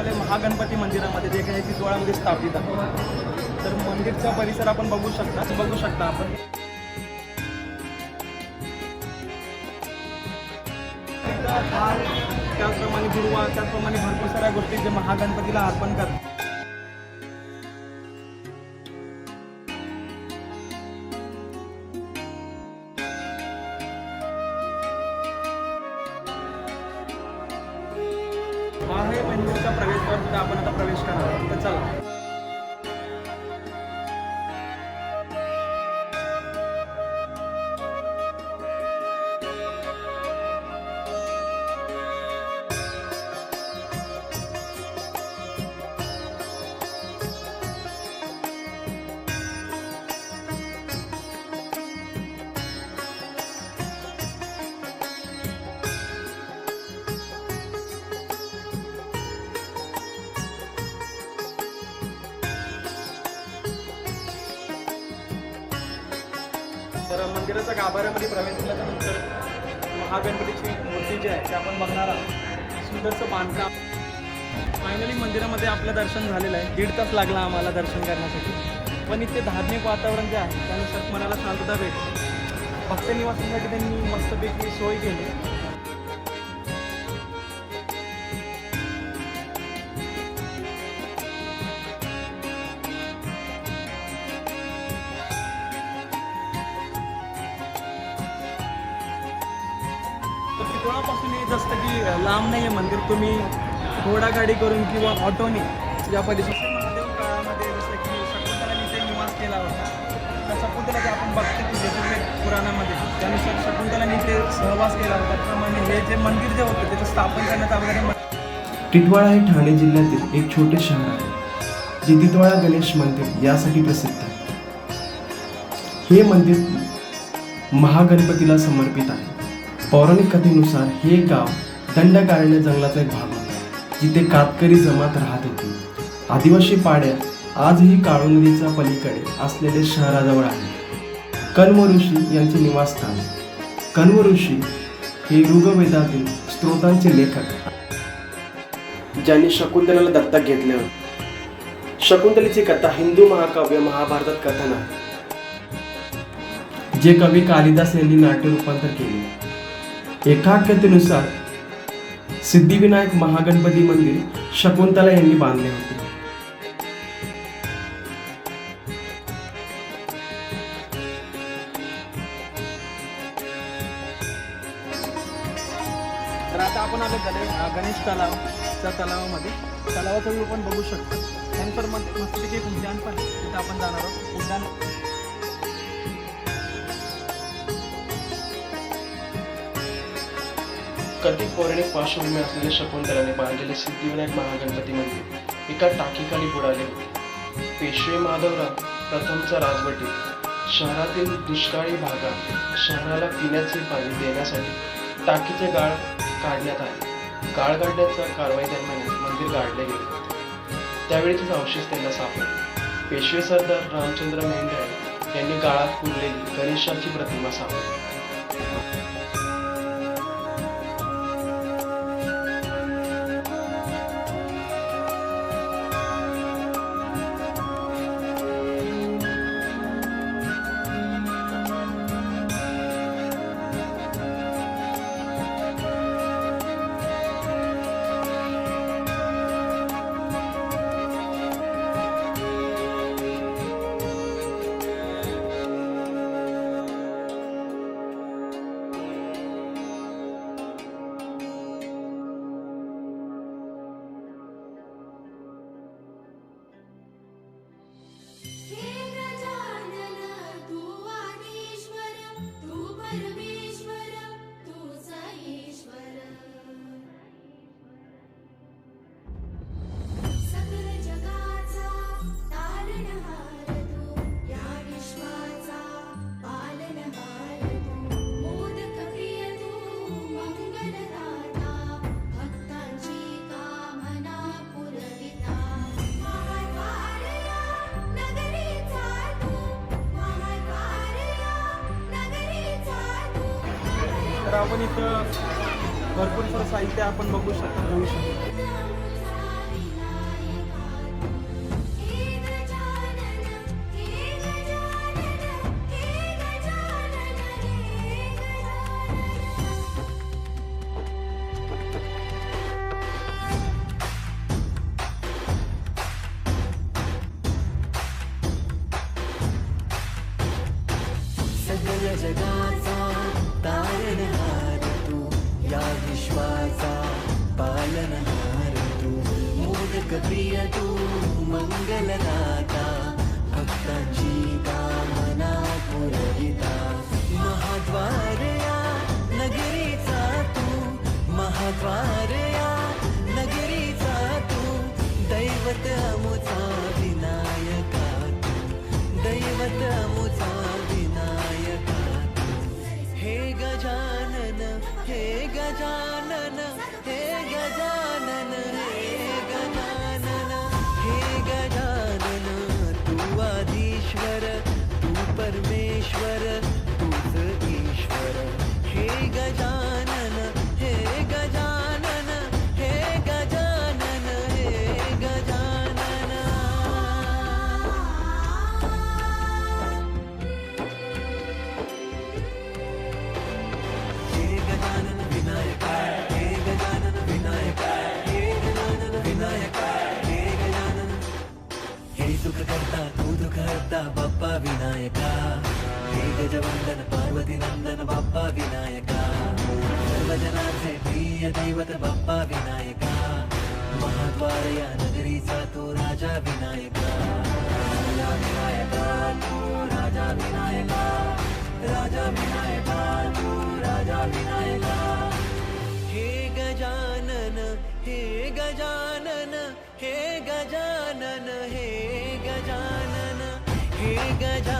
आले महागणपती मंदिरामध्ये जे काही चितवाळामध्ये स्थापित आहे. तर मंदिरचा परिसर आपण बघू शकता बघू शकता आपण. त्याचप्रमाणे गुरुवार त्याचप्रमाणे भरपूर साऱ्या गोष्टी जे महागणपतीला अर्पण करतात. हा आहे मंदिरचा प्रवेशद्वार तिथे आपण आता प्रवेश करणार आहोत. तर चला. तर मंदिराच्या गाभाऱ्यामध्ये प्रवेश केल्याच्या महागणपतीची मूर्ती जी आहे ती आपण बघणार आहोत. सुंदरचं बांधकाम. फायनली मंदिरामध्ये आपलं दर्शन झालेलं आहे. दीड तास लागला आम्हाला दर्शन करण्यासाठी. पण इथे धार्मिक वातावरण जे आहे त्यानुसार मनाला शांतता भेटते. भक्त निवासासाठी त्यांनी मस्तपैकी सोय केली. कोणापासून येत असतं की लांब नाही आहे मंदिर तुम्ही घोडागाडी करून किंवा ऑटोने या परिसर महादेव काळामध्ये जसं की शकुंतलाने इथे निवास केला होता तर शकुंतला जे आपण बघतो की ज्योतिर्वेद पुराणामध्ये त्यानुसार शकुंतलाने इथे सहवास केला होता. त्याप्रमाणे हे जे मंदिर जे होतं त्याचं स्थापन करण्यात अगोदर टिटवाळा हे ठाणे जिल्ह्यातील एक छोटे शहर आहे जे टिटवाळा गणेश मंदिर यासाठी प्रसिद्ध आहे. हे मंदिर महागणपतीला समर्पित आहे. पौराणिक कथेनुसार हे गाव दंडकारण्य जंगलाचा एक भाग होता जिथे कातकरी जमात राहत होती. आदिवासी पाड्या आजही काळू नदीच्या पलीकडे असलेले शहराजवळ आहे कण्व ऋषी यांचे निवासस्थान. कण्व ऋषी हे ऋगवेदातील स्त्रोतांचे लेखक ज्यांनी शकुंतलेला दत्तक घेतले होते. शकुंतलेची कथा हिंदू महाकाव्य महाभारतात कथन आहे. जे कवी कालिदास यांनी नाट्य रूपांतर केले. एकाख्यतेनुसार सिद्धिविनायक महागणपती मंदिर शकुंतला यांनी बांधले होते. तर आता आपण आलो गणेश गणेश तलाव त्या तलावामध्ये. तलावाचा व्ह्यू पण बघू शकतो. त्यानंतर मग मस्तपैकी एक उद्यान पण आहे. तिथे आपण जाणार आहोत. उद्यान कथित पौराणिक पार्श्वभूमी असलेले शकुंतलाने बांधलेले सिद्धिविनायक महागणपती मंदिर. एका टाकीखाली बुडाले. होते पेशवे माधवराव प्रथमचा राजवटी. शहरातील दुष्काळी भागात शहराला पिण्याचे पाणी देण्यासाठी टाकीचे गाळ काढण्यात आले. गाळ काढण्याच्या कारवाई दरम्यान मंदिर गाडले गेले. होते त्यावेळी तिचा अवशेष त्यांना सापडले. पेशवे सरदार रामचंद्र मेंढरे यांनी गाळात पुरलेली गणेशाची प्रतिमा सापडली. आपण इथं भरपूर सर साहित्य आपण बघू शकतो घेऊ शकतो. जगाचा विश्वाचा पालनहार तू मोदक प्रिय तू. बाप्पा विनायका हे गजवंदन पार्वती नंदन बाप्पा विनायका सर्वजनाचे प्रिय दैवत बाप्पा विनायका महाद्वार या नगरीचा तो राजा विनायका राजा विनायका तू राजा विनायका राजा विनायका तू राजा विनायका हे गजानन हे गजानन हे गजानन हे good.